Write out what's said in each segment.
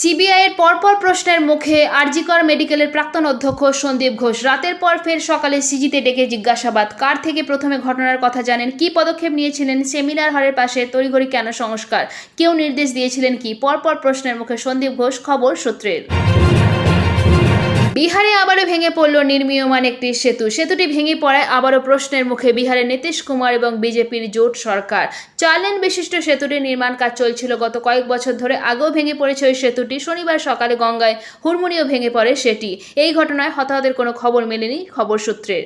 সিবিআইয়ের পরপর প্রশ্নের মুখে আরজিকর মেডিকেলের প্রাক্তন অধ্যক্ষ সন্দীপ ঘোষ রাতের পর ফের সকালে সিজিতে ডেকে জিজ্ঞাসাবাদ। কার থেকে প্রথমে ঘটনার কথা জানেন? কি পদক্ষেপ নিয়েছিলেন? সেমিনার হলের পাশে তড়িঘড়ি কেন সংস্কার? কেউ নির্দেশ দিয়েছিলেন কি? পরপর প্রশ্নের মুখে সন্দীপ ঘোষ খবর সূত্রের। বিহারে আবারও ভেঙে পড়ল নির্মীয়মান একটি সেতু। সেতুটি ভেঙে পড়ায় আবারও প্রশ্নের মুখে বিহারের নীতিশ কুমার এবং বিজেপির জোট সরকার। চার লেন বিশিষ্ট সেতুটির নির্মাণ কাজ চলছিল গত কয়েক বছর ধরে। আগেও ভেঙে পড়েছে ওই সেতুটি। শনিবার সকালে গঙ্গায় হুড়মুড়িও ভেঙে পড়ে সেটি। এই ঘটনায় হতাহতের কোনো খবর মেলেনি খবর সূত্রের।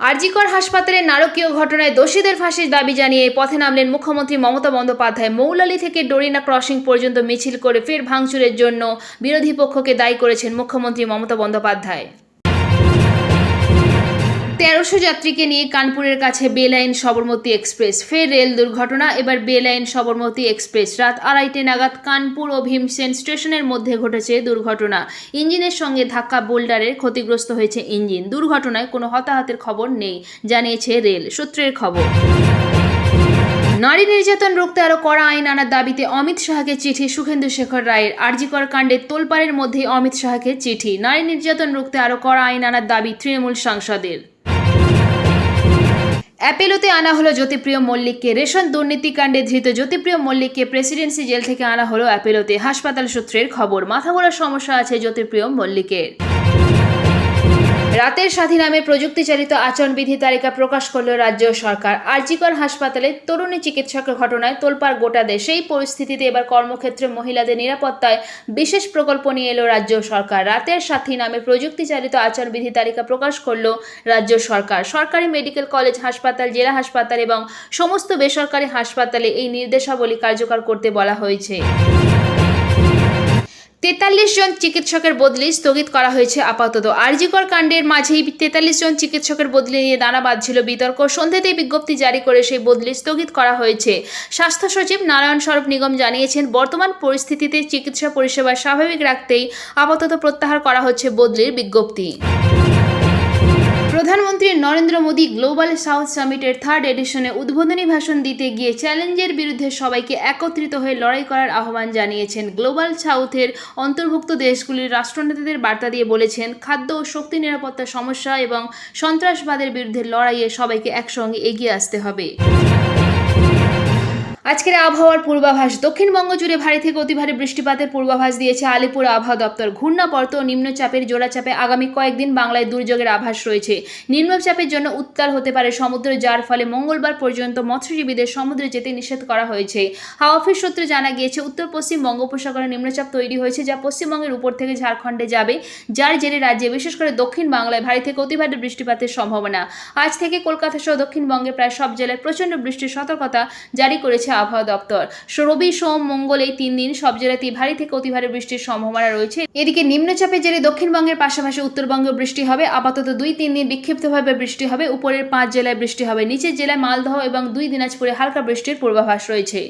আরজিকর হাসপাতালে নারকীয় ঘটনায় দোষীদের ফাঁসির দাবি জানিয়ে পথে নামলেন মুখ্যমন্ত্রী মমতা বন্দ্যোপাধ্যায়। মৌলালি থেকে ডোরিনা ক্রসিং পর্যন্ত মিছিল করে ফের ভাঙচুরের জন্য বিরোধী পক্ষকে দায়ী করেছেন মুখ্যমন্ত্রী মমতা বন্দ্যোপাধ্যায়। তেরোশো যাত্রীকে নিয়ে কানপুরের কাছে বেলাইন সবরমতী এক্সপ্রেস। ফের রেল দুর্ঘটনা, এবার বেলাইন সবরমতী এক্সপ্রেস। রাত আড়াইটে নাগাদ কানপুর ও ভীমসেন স্টেশনের মধ্যে ঘটেছে দুর্ঘটনা। ইঞ্জিনের সঙ্গে ধাক্কা বোল্ডারের ক্ষতিগ্রস্ত হয়েছে ইঞ্জিন। দুর্ঘটনায় কোনো হতাহতের খবর নেই, জানিয়েছে রেল সূত্রের খবর। নারী নির্যাতন রুখতে আরও কড়া আইন আনার দাবিতে অমিত শাহকে চিঠি সুখেন্দু শেখর রায়ের। আরজিকর কাণ্ডে তোলপাড়ের মধ্যেই অমিত শাহকে চিঠি। নারী নির্যাতন রুখতে আরও কড়া আইন আনার দাবি তৃণমূল সাংসদের। অ্যাপেলোতে আনা হলো জ্যোতিপ্রিয় মল্লিককে। রেশন দুর্নীতিকাণ্ডে ধৃত জ্যোতিপ্রিয় মল্লিককে প্রেসিডেন্সি জেল থেকে আনা হলো অ্যাপেলোতে। হাসপাতাল সূত্রের খবর মাথা ঘোরার সমস্যা আছে জ্যোতিপ্রিয় মল্লিকের। রাতের স্বাধীন নামে প্রযুক্তিচালিত আচরণবিধি তালিকা প্রকাশ করল রাজ্য সরকার। আরজিকর হাসপাতালে তরুণী চিকিৎসকের ঘটনায় তোলপাড় গোটা দেশে। এই পরিস্থিতিতে এবার কর্মক্ষেত্রে মহিলাদের নিরাপত্তায় বিশেষ প্রকল্প নিয়ে এলো রাজ্য সরকার। রাতের সাথী নামে প্রযুক্তিচালিত আচরণবিধি তালিকা প্রকাশ করল রাজ্য সরকার। সরকারি মেডিকেল কলেজ হাসপাতাল, জেলা হাসপাতাল এবং সমস্ত বেসরকারি হাসপাতালে এই নির্দেশাবলী কার্যকর করতে বলা হয়েছে। তেতাল্লিশ জন চিকিৎসকের বদলি স্থগিত করা হয়েছে আপাতত। আরজিকর কাণ্ডের মাঝেই তেতাল্লিশ জন চিকিৎসকের বদলি নিয়ে দানা বাঁধছিল বিতর্ক। সন্ধ্যেতেই বিজ্ঞপ্তি জারি করে সেই বদলি স্থগিত করা হয়েছে। স্বাস্থ্য সচিব নারায়ণ স্বরূপ নিগম জানিয়েছেন, বর্তমান পরিস্থিতিতে চিকিৎসা পরিষেবা স্বাভাবিক রাখতেই আপাতত প্রত্যাহার করা হচ্ছে বদলির বিজ্ঞপ্তি। প্রধানমন্ত্রী নরেন্দ্র মোদী গ্লোবাল সাউথ সামিটের থার্ড এডিশনে উদ্বোধনী ভাষণ দিতে গিয়ে চ্যালেঞ্জের বিরুদ্ধে সবাইকে একত্রিত হয়ে লড়াই করার আহ্বান জানিয়েছেন গ্লোবাল সাউথের অন্তর্ভুক্ত দেশগুলির রাষ্ট্রনেতাদের বার্তা দিয়ে বলেছেন, খাদ্য ও শক্তি নিরাপত্তা সমস্যা এবং সন্ত্রাসবাদের বিরুদ্ধে লড়াইয়ে সবাইকে একসঙ্গে এগিয়ে আসতে হবে। আজকের আবহাওয়ার পূর্বাভাস দক্ষিণবঙ্গ জুড়ে ভারী থেকে অতি ভারী বৃষ্টিপাতের পূর্বাভাস দিয়েছে আলিপুর আবহাওয়া দপ্তর। ঘূর্ণাপর্ত ও নিম্নচাপের জোড়াচাপে আগামী কয়েকদিন বাংলায় দুর্যোগের আভাস রয়েছে। নিম্নচাপের জন্য উত্তাল হতে পারে সমুদ্র, যার ফলে মঙ্গলবার পর্যন্ত মৎস্যজীবীদের সমুদ্রে যেতে নিষেধ করা হয়েছে। হাওয়া অফিস সূত্রে জানা গিয়েছে, উত্তর পশ্চিম বঙ্গোপসাগরে নিম্নচাপ তৈরি হয়েছে, যা পশ্চিমবঙ্গের উপর থেকে ঝাড়খণ্ডে যাবে, যার জেরে রাজ্যে বিশেষ করে দক্ষিণ বাংলায় ভারী থেকে অতি ভারী বৃষ্টিপাতের সম্ভাবনা। আজ থেকে কলকাতা সহ দক্ষিণবঙ্গে প্রায় সব জেলায় প্রচণ্ড বৃষ্টির সতর্কতা জারি করেছে আবহাওয়া দপ্তর। রবি, সোম, মঙ্গল এই তিন দিন সব জেলাতেই ভারী থেকে অতি ভারী বৃষ্টির সম্ভাবনা রয়েছে। এদিকে নিম্নচাপের জেরে দক্ষিণবঙ্গের পাশাপাশি উত্তরবঙ্গে বৃষ্টি হবে। আপাতত দুই, তিন দিন বিক্ষিপ্তভাবে বৃষ্টি হবে। উপরের পাঁচ জেলায় বৃষ্টি হবে। নিচের জেলায় মালদহ এবং দুই দিনাজপুরে হালকা বৃষ্টির পূর্বাভাস রয়েছে।